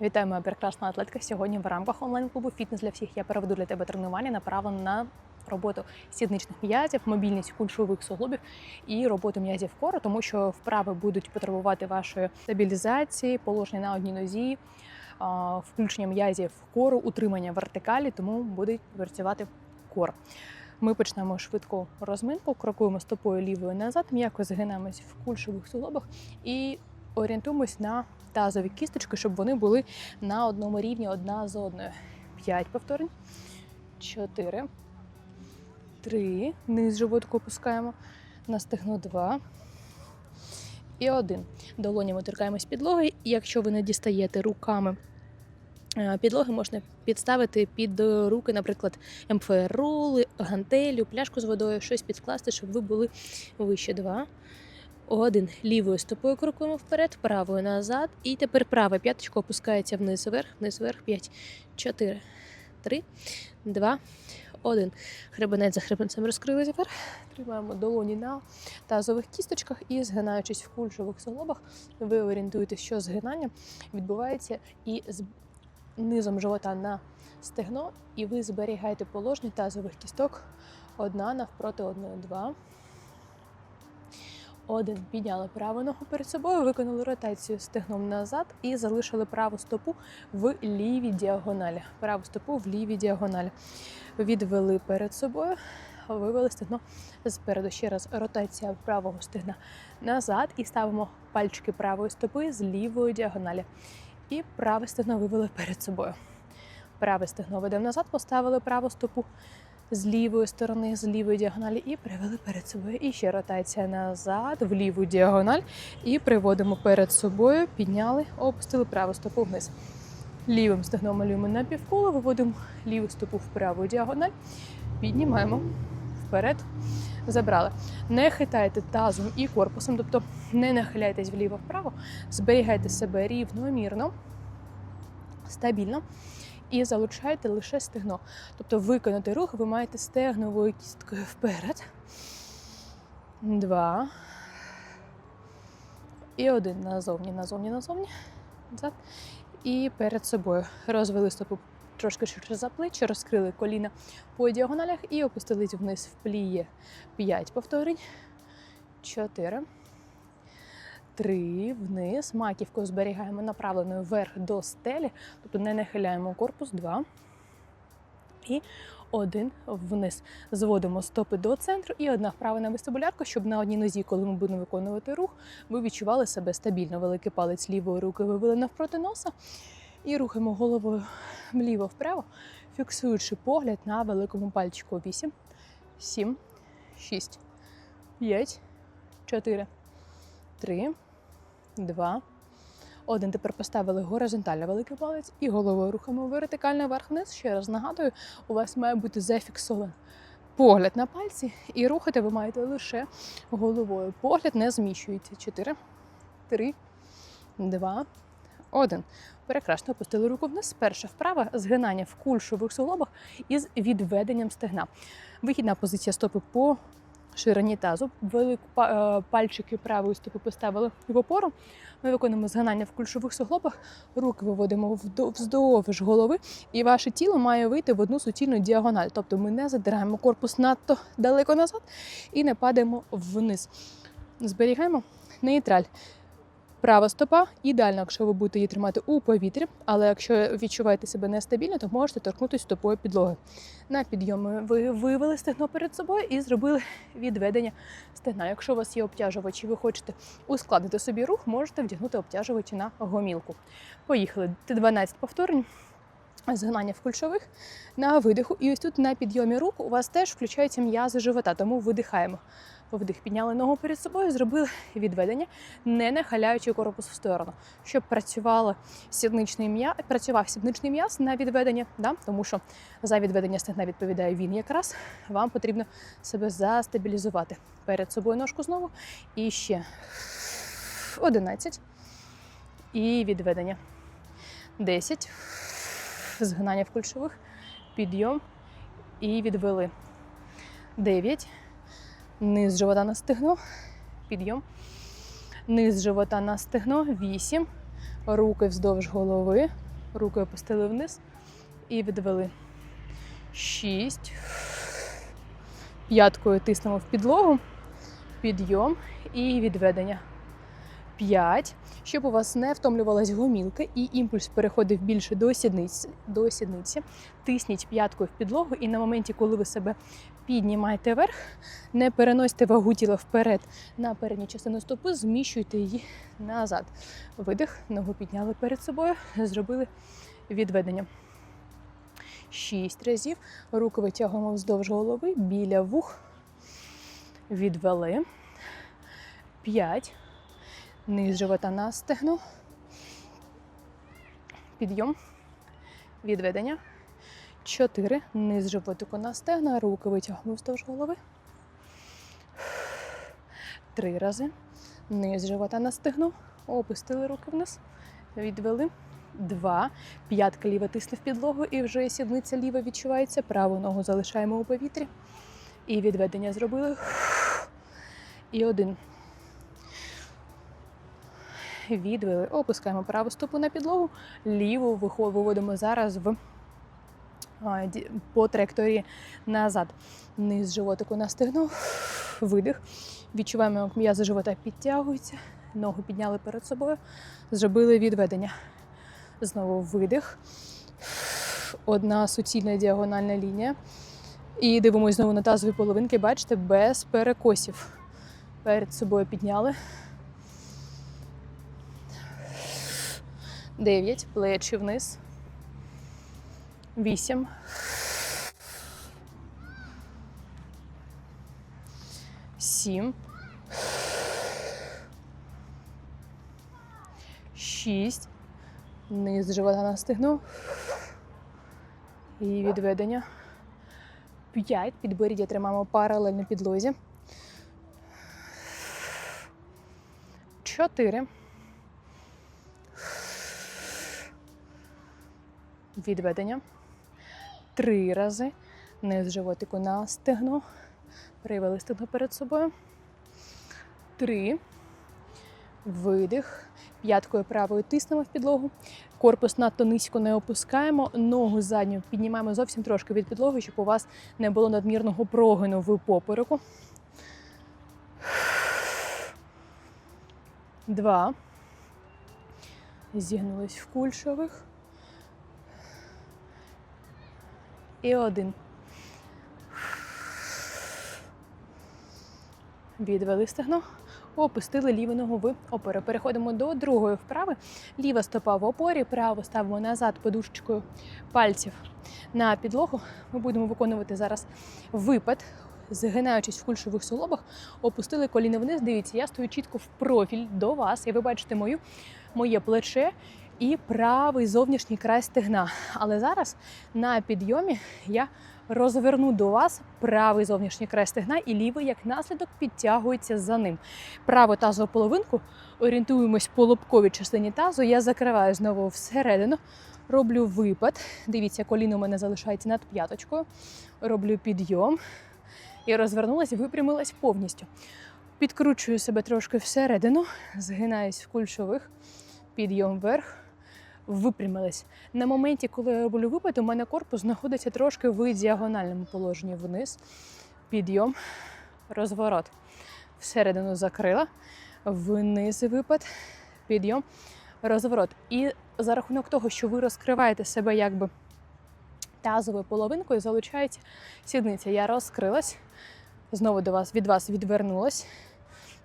Вітаю, моя прекрасна атлетка. Сьогодні в рамках онлайн-клубу Фітнес для всіх я проведу для тебе тренування, направлене на роботу сідничних м'язів, мобільність кульшових суглобів і роботу м'язів кору, тому що вправи будуть потребувати вашої стабілізації, положення на одній нозі, включення м'язів кору, утримання вертикалі, тому буде працювати кор. Ми почнемо швидку розминку, крокуємо стопою лівою назад, м'яко згинаємось в кульшових суглобах і орієнтуємось на тазові кісточки, щоб вони були на одному рівні одна з одною. П'ять повторень. Чотири. Три. Низ животку опускаємо. На стегно два. І один. Долонями торкаємось підлоги. І якщо ви не дістаєте руками е, підлоги, можна підставити під руки, наприклад, МФР рули, гантелю, пляшку з водою, щось підкласти, щоб ви були вище. Два. Один. Лівою стопою крокуємо вперед, правою назад. І тепер права п'яточка опускається вниз вверх, вниз вверх. П'ять, чотири, три, два, один. Хребенець за хребенцем розкрилися вверх. Тримаємо долоні на тазових кісточках і згинаючись в кульшових суглобах, ви орієнтуєтесь, що згинання відбувається і з низом живота на стегно, і ви зберігаєте положення тазових кісток одна навпроти одної. Два. Один. Підняли праву ногу перед собою, виконали ротацію стегном назад і залишили праву стопу в лівій діагоналі. Праву стопу в лівій діагоналі. Відвели перед собою, вивели стегно спереду. Ще раз ротація правого стегна назад і ставимо пальчики правої стопи з лівої діагоналі. І праве стегно вивели перед собою. Праве стегно ведемо назад, поставили праву стопу з лівої сторони, з лівої діагоналі, і привели перед собою. І ще ротація назад, в ліву діагональ. І приводимо перед собою, підняли, опустили праву стопу вниз. Лівим стегном малюємо на півколо, виводимо ліву стопу в праву діагональ, піднімаємо вперед, забрали. Не хитайте тазом і корпусом, тобто не нахиляйтесь вліво-вправо, зберігайте себе рівномірно, стабільно і залучайте лише стегно. Тобто виконати рух ви маєте стегновою кісткою вперед. Два. І один назовні, назовні, назовні. Назад. І перед собою. Розвели стопу трошки ширше за плечі, розкрили коліна по діагоналях і опустились вниз в пліє. П'ять повторень. Чотири. Три. Вниз. Маківку зберігаємо направленою вверх до стелі, тобто не нахиляємо корпус. Два. І один вниз. Зводимо стопи до центру і одна вправа на вестибулярку, щоб на одній нозі, коли ми будемо виконувати рух, ви відчували себе стабільно. Великий палець лівої руки вивели навпроти носа. І рухаємо головою вліво-вправо, фіксуючи погляд на великому пальчику. 8, 7, 6, 5, 4, 3, 2, 1. Тепер поставили горизонтально великий палець і головою рухаємо вертикально вверх-вниз. Ще раз нагадую, у вас має бути зафіксований погляд на пальці, і рухати ви маєте лише головою. Погляд не зміщується. 4, 3, 2, 1. Прекрасно опустили руку вниз. Перша вправа згинання в кульшових суглобах із відведенням стегна. Вихідна позиція стопи по ширині тазу. Велику е, пальчики правої стопи поставили в опору. Ми виконуємо згинання в ключових суглобах. Руки виводимо вздовж голови, і ваше тіло має вийти в одну суцільну діагональ. Тобто ми не задираємо корпус надто далеко назад і не падаємо вниз. Зберігаємо нейтраль. Права стопа ідеально, якщо ви будете її тримати у повітрі, але якщо відчуваєте себе нестабільно, то можете торкнутися стопою підлоги. На підйоми ви вивели стегно перед собою і зробили відведення стегна. Якщо у вас є обтяжувачі, ви хочете ускладнити собі рух, можете вдягнути обтяжувачі на гомілку. Поїхали. 12 повторень. Згинання в кульшових на видиху. І ось тут на підйомі рук у вас теж включаються м'язи живота, тому видихаємо. Вдих, підняли ногу перед собою, зробили відведення, не нахиляючи корпус в сторону, щоб працювало сідничний м'яз, працював сідничний м'яз на відведення, да? тому що за відведення стегна відповідає він якраз. Вам потрібно себе застабілізувати. Перед собою ножку знову. І ще 11. І відведення. 10. Згинання в кульшових. Підйом. І відвели. 9. Низ живота на стегно. Підйом. Низ живота на стегно. 8. Руки вздовж голови. Руки опустили вниз і відвели. Шість. П'яткою тиснемо в підлогу. Підйом і відведення. 5, щоб у вас не втомлювалась гомілка і імпульс переходив більше до сідниці, до сідниці. Тисніть п'яткою в підлогу, і на моменті, коли ви себе піднімаєте вверх, не переносьте вагу тіла вперед на передню частину стопи, зміщуйте її назад. Видих, ногу підняли перед собою, зробили відведення. Шість разів. Руки витягуємо вздовж голови, біля вух. Відвели. П'ять. Низ живота на стегну. Підйом. Відведення. Чотири. Низ животику на стегна. Руки витягнемо вздовж голови. Три рази. Низ живота на стегну. Опустили руки вниз. Відвели. Два. П'ятка ліва тисне в підлогу і вже сідниця ліва відчувається. Праву ногу залишаємо у повітрі. І відведення зробили. І один відвели, опускаємо праву стопу на підлогу, ліву виводимо зараз в по траєкторії назад. Низ животику на стегно, видих. Відчуваємо, як м'язи живота підтягуються, ногу підняли перед собою, зробили відведення. Знову видих. Одна суцільна діагональна лінія. І дивимось знову на тазові половинки, бачите, без перекосів. Перед собою підняли. 9, плечі вниз. 8. Сім. Шість. Низ живота на стегну. І відведення. П'ять. Підборіддя тримаємо паралельно підлозі. Чотири. Відведення. Три рази. Низ животику на стегно. Привели стегно перед собою. Три. Видих. П'яткою правою тиснемо в підлогу. Корпус надто низько не опускаємо. Ногу задню піднімаємо зовсім трошки від підлоги, щоб у вас не було надмірного прогину в попереку. Два. Зігнулись в кульшових. І один. Відвели стегно, опустили ліву ногу в опору. Переходимо до другої вправи. Ліва стопа в опорі, праву ставимо назад подушечкою пальців на підлогу. Ми будемо виконувати зараз випад, згинаючись в кульшових суглобах, опустили коліно вниз. Дивіться, я стою чітко в профіль до вас, і ви бачите мою, моє плече і правий зовнішній край стегна. Але зараз на підйомі я розверну до вас правий зовнішній край стегна і лівий, як наслідок, підтягується за ним. Праву тазову половинку орієнтуємось по лобковій частині тазу. Я закриваю знову всередину, роблю випад. Дивіться, коліно у мене залишається над п'яточкою. Роблю підйом і розвернулась, випрямилась повністю. Підкручую себе трошки всередину, згинаюсь в кульшових, підйом вверх, випрямилась. На моменті, коли я роблю випад, у мене корпус знаходиться трошки в діагональному положенні вниз. Підйом, розворот. Всередину закрила, вниз випад, підйом, розворот. І за рахунок того, що ви розкриваєте себе якби тазовою половинкою, залучається сідниця. Я розкрилась, знову до вас від вас відвернулась,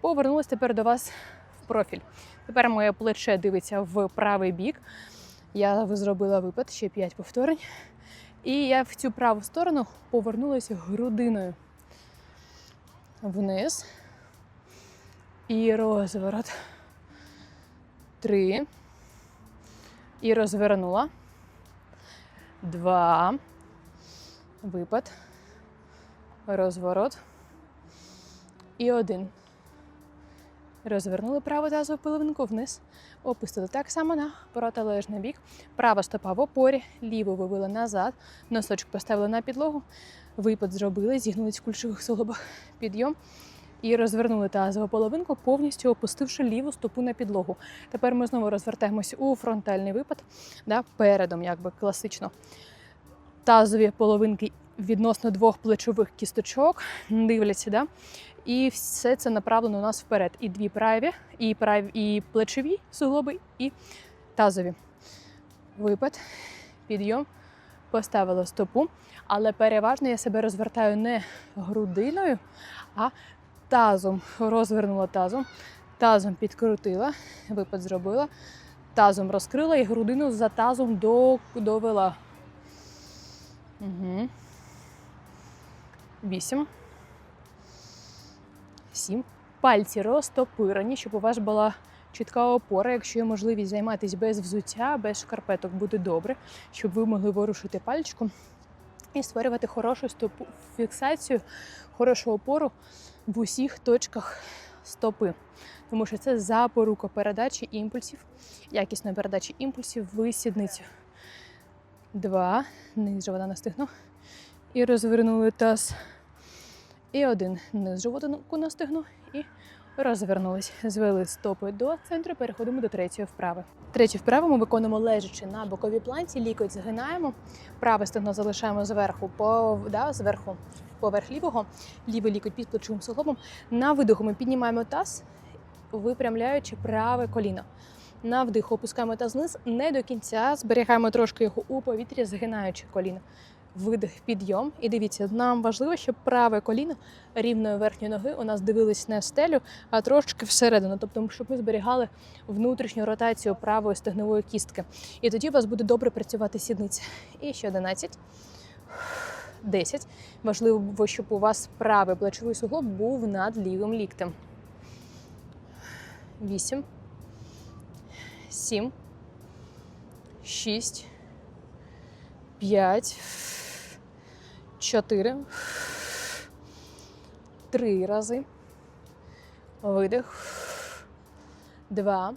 повернулась тепер до вас в профіль. Тепер моє плече дивиться в правий бік. Я зробила випад, ще 5 повторень. І я в цю праву сторону повернулася грудиною вниз. І розворот. Три. І розвернула. Два. Випад. Розворот. І один. Розвернули праву тазову половинку вниз. Опустили так само на протилежний бік. Права стопа в опорі, ліву вивели назад. Носочок поставили на підлогу. Випад зробили, зігнулись в кульшових суглобах. Підйом І розвернули тазову половинку, повністю опустивши ліву стопу на підлогу. Тепер ми знову розвертаємось у фронтальний випад, да, передом, якби класично. Тазові половинки відносно двох плечових кісточок дивляться, да? і все це направлено у нас вперед. І дві праві, і праві, і плечові суглоби, і тазові. Випад, підйом, поставила стопу. Але переважно я себе розвертаю не грудиною, а тазом. Розвернула тазом, тазом підкрутила, випад зробила, тазом розкрила і грудину за тазом довела. Угу. Вісім. Сім. Пальці розтопирані, щоб у вас була чітка опора. Якщо є можливість займатися без взуття, без шкарпеток, буде добре, щоб ви могли ворушити пальчиком і створювати хорошу стопу, фіксацію, хорошу опору в усіх точках стопи. Тому що це запорука передачі імпульсів, якісної передачі імпульсів в сідницю. Два. Низ живота на стегно. І розвернули таз. І один низ животику на стегно. І розвернулись. Звели стопи до центру, переходимо до третьої вправи. Третю вправу ми виконуємо лежачи на боковій планці, лікоть згинаємо, праве стегно залишаємо зверху, по, да, зверху поверх лівого, лівий лікоть під плечовим суглобом. На видоху ми піднімаємо таз, випрямляючи праве коліно. На вдих опускаємо таз вниз, не до кінця, зберігаємо трошки його у повітрі, згинаючи коліно. Видих, підйом. І дивіться, нам важливо, щоб праве коліно рівної верхньої ноги у нас дивились не в стелю, а трошки всередину. Тобто, щоб ми зберігали внутрішню ротацію правої стегнової кістки. І тоді у вас буде добре працювати сідниця. І ще 11. 10. Важливо, щоб у вас правий плечовий суглоб був над лівим ліктем. 8. 7. 6. 5. 4. 3 рази. Видих. 2.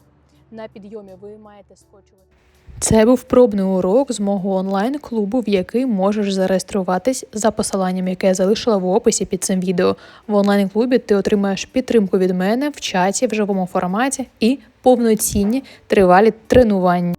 На підйомі ви маєте скочувати. Це був пробний урок з мого онлайн-клубу, в який можеш зареєструватись за посиланням, яке я залишила в описі під цим відео. В онлайн-клубі ти отримаєш підтримку від мене в чаті в живому форматі і повноцінні тривалі тренування.